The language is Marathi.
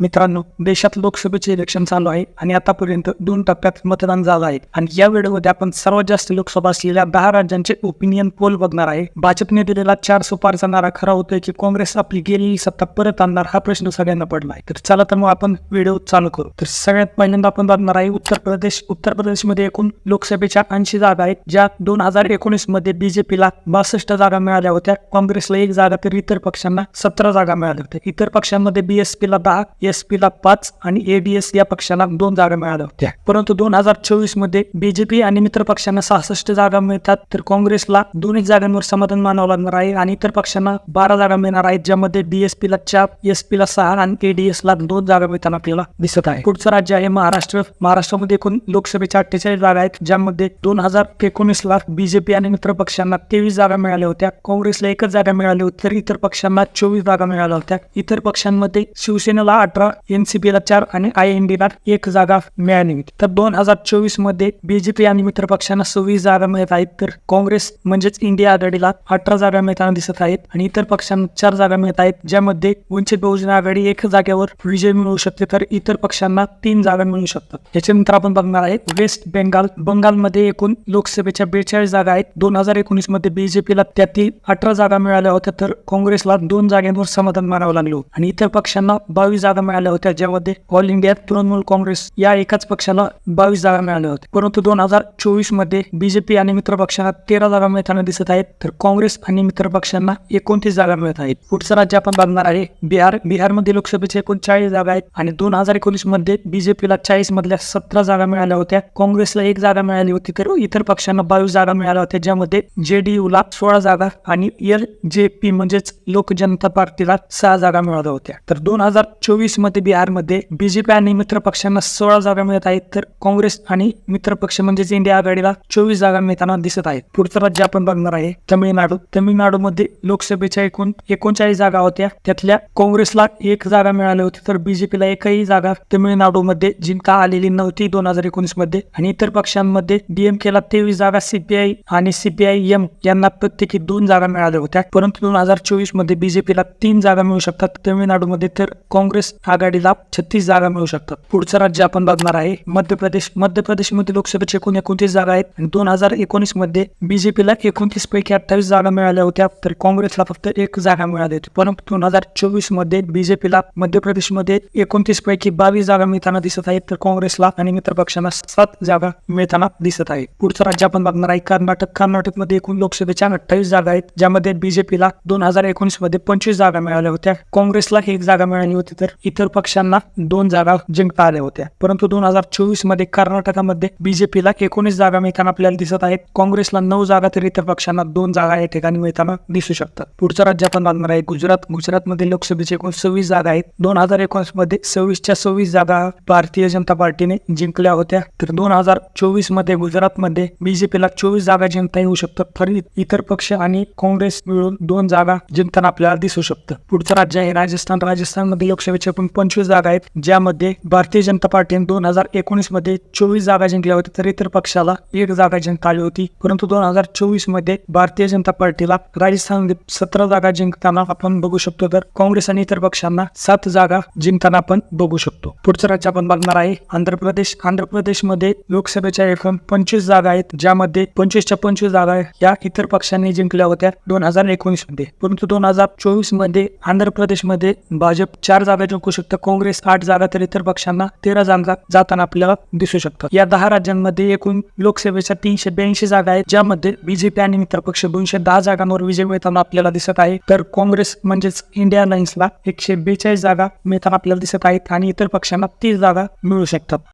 मित्रांनो देशात लोकसभेचे इलेक्शन चालू आहे आणि आतापर्यंत दोन टप्प्यात मतदान झालं आहे. आणि या व्हिडिओमध्ये आपण सर्वात जास्त लोकसभा असलेल्या दहा राज्यांचे ओपिनियन पोल बघणार आहे. भाजपने दिलेला चार सुपारचा नारा खरा होतोय की काँग्रेस आपली गेलेली सत्ता परत आणणार हा प्रश्न सगळ्यांना पडला आहे तर चला तर मग आपण व्हिडिओ चालू करू. तर सगळ्यात पहिल्यांदा आपण बघणार आहे उत्तर प्रदेश. उत्तर प्रदेशमध्ये एकूण लोकसभेच्या ऐंशी जागा आहेत ज्या दोन हजार एकोणीसमध्ये बीजेपीला बासष्ट जागा मिळाल्या होत्या. काँग्रेसला एक जागा तर इतर पक्षांना सतरा जागा मिळाल्या होत्या. इतर पक्षांमध्ये बीएसपीला दहा एसपी ला पाच आणि एडीएस या पक्षाला दोन जागा मिळाल्या. होत्या परंतु दोन हजार चोवीसमध्ये बीजेपी आणि मित्र पक्षांना सहासष्ट जागा मिळतात. तर काँग्रेसला दोन्ही जागांवर समाधान मानावं लागणार आहे आणि इतर पक्षांना बारा जागा मिळणार आहेत ज्यामध्ये डीएसपी ला चार एसपी ला सहा आणि एडीएस ला दोन जागा मिळताना आपल्याला दिसत आहे. पुढचं राज्य आहे महाराष्ट्र. महाराष्ट्रामध्ये एकूण लोकसभेच्या अठ्ठेचाळीस जागा आहेत ज्यामध्ये दोन हजार एकोणीस ला बीजेपी आणि मित्र पक्षांना तेवीस जागा मिळाल्या होत्या. काँग्रेसला एकच जागा मिळाली होती तर इतर पक्षांना चोवीस जागा मिळाल्या होत्या. इतर पक्षांमध्ये शिवसेनेला अठरा एनसीपीला चार आणि आय एन डीला एक जागा मिळाली. होती तर दोन हजार चोवीसमध्ये बीजेपी आणि मित्र पक्षांना सव्वीस जागा मिळत आहेत. तर काँग्रेस म्हणजेच इंडिया आघाडीला अठरा जागा मिळताना दिसत आहेत आणि इतर पक्षांना चार जागा मिळत आहेत ज्यामध्ये वंचित बहुजन आघाडी एक जागेवर विजय मिळवू शकते तर इतर पक्षांना तीन जागा मिळू शकतात. याच्यानंतर आपण बघणार आहे वेस्ट बेंगाल बंगालमध्ये एकूण लोकसभेच्या बेचाळीस जागा आहेत. दोन हजार एकोणीसमध्ये बीजेपीला त्यातील अठरा जागा मिळाल्या होत्या तर काँग्रेसला दोन जागांवर समाधान मानावं लागलं. आणि इतर पक्षांना बावीस जागा मिळाल्या होत्या ज्यामध्ये ऑल इंडिया तृणमूल काँग्रेस या एकाच पक्षाला बावीस जागा मिळाल्या होत्या परंतु दोन हजार चोवीसमध्ये बीजेपी आणि मित्र पक्षाला तेरा जागा मिळताना दिसत आहेत तर काँग्रेस आणि मित्र पक्षांना एकोणतीस जागा मिळत आहेत पुढचं राज्य आपण बघणार आहे बिहार बिहारमध्ये लोकसभेचे एकूण चाळीस जागा आहेत आणि दोन हजार एकोणीसमध्ये बीजेपीला चाळीस मधल्या सतरा जागा मिळाल्या होत्या काँग्रेसला एक जागा मिळाली होती तर इतर पक्षांना बावीस जागा मिळाल्या होत्या ज्यामध्ये जेडीयूला सोळा जागा आणि एल जे पी म्हणजेच लोक जनता पार्टीला सहा जागा मिळाल्या होत्या तर दोन हजार चोवीस मध्ये बिहारमध्ये बीजेपी आणि मित्र पक्षांना सोळा जागा मिळत आहेत तर काँग्रेस आणि मित्र पक्ष म्हणजेच इंडिया आघाडीला चोवीस जागा मिळताना दिसत आहेत. पुढचं राज्य आपण बघणार आहे तमिळनाडू. तमिळनाडूमध्ये लोकसभेच्या एकूण एकोणचाळीस जागा होत्या. त्यातल्या काँग्रेसला एक जागा मिळाली होती तर बीजेपीला एकही जागा तमिळनाडूमध्ये जिंकता आलेली नव्हती दोन हजार एकोणीसमध्ये आणि इतर पक्षांमध्ये डीएमकेला तेवीस जागा सीपीआय आणि सीपीआय एम यांना प्रत्येकी दोन जागा मिळाल्या होत्या. परंतु दोन हजार चोवीसमध्ये बीजेपीला तीन जागा मिळू शकतात तमिळनाडूमध्ये तर काँग्रेस आघाडीला छत्तीस जागा मिळू शकतात. पुढचं राज्य आपण बघणार आहे. मध्य प्रदेश मध्य प्रदेशमध्ये लोकसभेची एकूण एकोणतीस जागा आहेत आणि दोन हजार एकोणीसमध्ये बीजेपीला एकोणतीस पैकी अठ्ठावीस जागा मिळाल्या होत्या तर काँग्रेसला फक्त एक जागा मिळाली होती. परंतु दोन हजार चोवीसमध्ये बीजेपीला मध्य प्रदेशमध्ये एकोणतीस पैकी बावीस जागा मिळताना दिसत आहेत तर काँग्रेसला आणि मित्र पक्षांना सात जागा मिळताना दिसत आहे. पुढचं राज्य आपण बघणार आहे. कर्नाटक कर्नाटकमध्ये एकूण लोकसभेच्या अठ्ठावीस जागा आहेत ज्यामध्ये बीजेपीला दोन हजार एकोणीसमध्ये पंचवीस जागा मिळाल्या होत्या. काँग्रेसला एक जागा मिळाली होती तर इतर पक्षांना दोन जागा जिंकता आल्या होत्या. परंतु दोन हजार चोवीसमध्ये कर्नाटकामध्ये बीजेपीला एकोणीस जागा मिळताना आपल्याला दिसत आहेत. काँग्रेसला नऊ जागा तर इतर पक्षांना दोन जागा या ठिकाणी मिळताना दिसू शकतात. पुढचं राज्य आपण बघणार आहे गुजरात. गुजरातमध्ये लोकसभेची एकूण सव्वीस जागा आहेत. दोन हजार एकोणीसमध्ये सव्वीसच्या सव्वीस जागा भारतीय जनता पार्टीने जिंकल्या होत्या. तर दोन हजार चोवीसमध्ये गुजरातमध्ये बीजेपीला चोवीस जागा जिंकता येऊ शकतात. तर इतर पक्ष आणि काँग्रेस मिळून दोन जागा जिंकताना आपल्याला दिसू शकतं. पुढचं राज्य आहे राजस्थान. राजस्थानमध्ये लोकसभेचे एकूण पंचवीस जागा आहेत ज्यामध्ये भारतीय जनता पार्टीने दोन हजार एकोणीसमध्ये चोवीस जागा जिंकल्या होत्या तर इतर पक्षाला एक जागा जिंकता आली होती. परंतु दोन हजार चोवीसमध्ये भारतीय जनता पार्टीला राजस्थान सतरा जागा जिंकताना आपण बघू शकतो तर काँग्रेस आणि इतर पक्षांना सात जागा जिंकताना आपण बघू शकतो. पुढचं राज्य आपण बघणार आहे आंध्र प्रदेश आंध्र प्रदेशमध्ये लोकसभेच्या एकूण पंचवीस जागा आहेत ज्यामध्ये पंचवीसच्या पंचवीस जागा या इतर पक्षांनी जिंकल्या होत्या दोन हजार एकोणीसमध्ये. परंतु दोन हजार चोवीसमध्ये आंध्र प्रदेशमध्ये भाजप चार जागा जिंकू शकतं. काँग्रेस आठ जागा तर इतर पक्षांना तेरा जागा जाताना आपल्याला दिसू शकतात या दहा राज्यांमध्ये एकूण लोकसभेच्या तीनशे ब्याऐंशी जागा आहेत ज्यामध्ये बीजेपी आणि मित्र पक्ष दोनशे दहा जागांवर विजय मिळताना आपल्याला दिसत आहे. तर काँग्रेस म्हणजेच इंडिया अलायन्सला एकशे बेचाळीस जागा मिळताना आपल्याला दिसत आहेत आणि इतर पक्षांना तीस जागा मिळू शकतात.